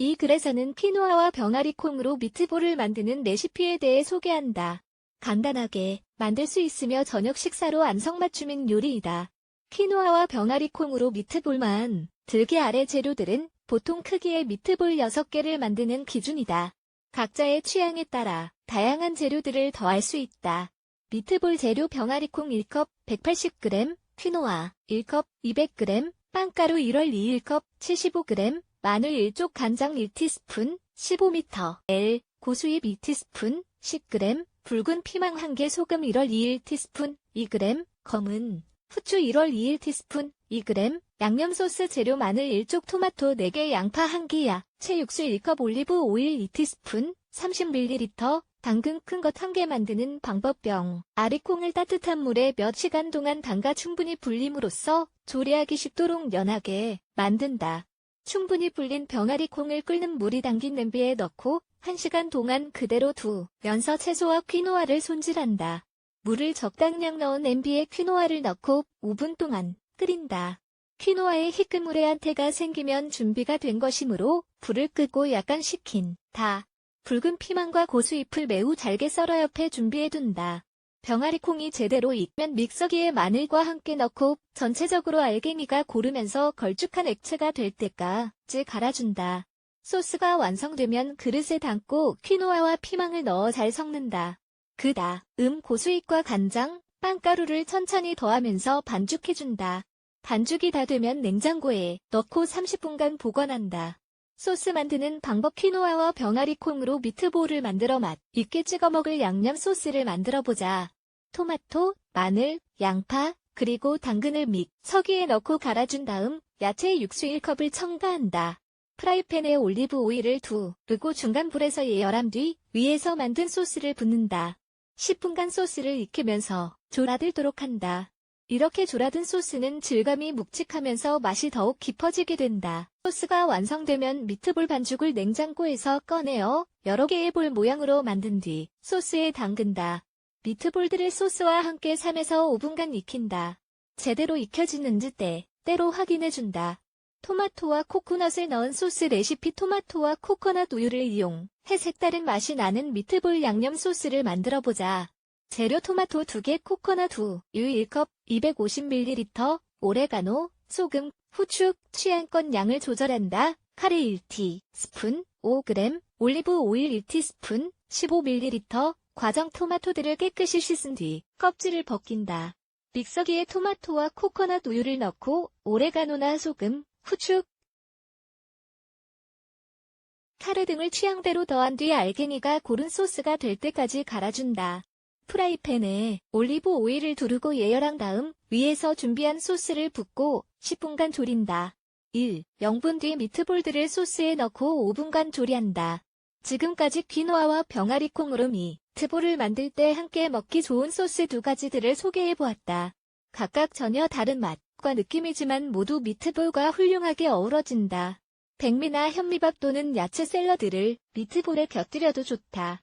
이 글에서는 퀴노아와 병아리 콩으로 미트볼을 만드는 레시피에 대해 소개한다. 간단하게 만들 수 있으며 저녁 식사로 안성맞춤인 요리이다. 퀴노아와 병아리 콩으로 미트볼만 들기 아래 재료들은 보통 크기의 미트볼 6개를 만드는 기준이다. 각자의 취향에 따라 다양한 재료들을 더할 수 있다. 미트볼 재료 병아리콩 1컵 180g, 퀴노아 1컵 200g, 빵가루 1월 2 1컵 75g, 마늘 1쪽 간장 1티스푼 15m, L, 고수잎 2티스푼 10g, 붉은 피망 1개 소금 1월 2 1티스푼 2g, 검은 후추 1월 2 1티스푼 2g, 양념 소스 재료 마늘 1쪽 토마토 4개 양파 1개 야, 채육수 1컵 올리브 오일 2티스푼 30ml, 당근 큰 것 한 개 만드는 방법병. 아리콩을 따뜻한 물에 몇 시간 동안 담가 충분히 불림으로써 조리하기 쉽도록 연하게 만든다. 충분히 불린 병아리 콩을 끓는 물이 담긴 냄비에 넣고 1시간 동안 그대로 두면서 채소와 퀴노아를 손질한다. 물을 적당량 넣은 냄비에 퀴노아를 넣고 5분 동안 끓인다. 퀴노아에 희끄무레한 태가 생기면 준비가 된 것이므로 불을 끄고 약간 식힌 다. 붉은 피망과 고수잎을 매우 잘게 썰어 옆에 준비해둔다. 병아리콩이 제대로 익면 믹서기에 마늘과 함께 넣고 전체적으로 알갱이가 고르면서 걸쭉한 액체가 될 때까지 갈아준다. 소스가 완성되면 그릇에 담고 퀴노아와 피망을 넣어 잘 섞는다. 그 다 음 고수잎과 간장, 빵가루를 천천히 더하면서 반죽해준다. 반죽이 다 되면 냉장고에 넣고 30분간 보관한다. 소스 만드는 방법 퀴노아와 병아리 콩으로 미트볼을 만들어 맛 있게 찍어 먹을 양념 소스를 만들어 보자. 토마토, 마늘, 양파, 그리고 당근을 믹서기에 넣고 갈아준 다음 야채 육수 1컵을 첨가한다. 프라이팬에 올리브 오일을 두르고 중간 불에서 예열한 뒤 위에서 만든 소스를 붓는다. 10분간 소스를 익히면서 졸아들도록 한다. 이렇게 졸아든 소스는 질감이 묵직하면서 맛이 더욱 깊어지게 된다. 소스가 완성되면 미트볼 반죽을 냉장고에서 꺼내어 여러 개의 볼 모양으로 만든 뒤 소스에 담근다. 미트볼들을 소스와 함께 3에서 5분간 익힌다. 제대로 익혀지는지 때, 때로 확인해준다. 토마토와 코코넛을 넣은 소스 레시피 토마토와 코코넛 우유를 이용해 색다른 맛이 나는 미트볼 양념 소스를 만들어보자. 재료 토마토 2개, 코코넛 우유 1컵, 250ml, 오레가노, 소금, 후추, 취향껏 양을 조절한다. 카레 1티 스푼, 5g, 올리브 오일 1티스푼, 15ml, 과정 토마토들을 깨끗이 씻은 뒤 껍질을 벗긴다. 믹서기에 토마토와 코코넛 우유를 넣고 오레가노나 소금, 후추, 카레 등을 취향대로 더한 뒤 알갱이가 고른 소스가 될 때까지 갈아준다. 프라이팬에 올리브 오일을 두르고 예열한 다음 위에서 준비한 소스를 붓고 10분간 조린다. 1. 0분 뒤 미트볼들을 소스에 넣고 5분간 조리한다. 지금까지 퀴노아와 병아리콩으로 미 트볼을 만들 때 함께 먹기 좋은 소스 두 가지들을 소개해보았다. 각각 전혀 다른 맛과 느낌이지만 모두 미트볼과 훌륭하게 어우러진다. 백미나 현미밥 또는 야채 샐러드를 미트볼에 곁들여도 좋다.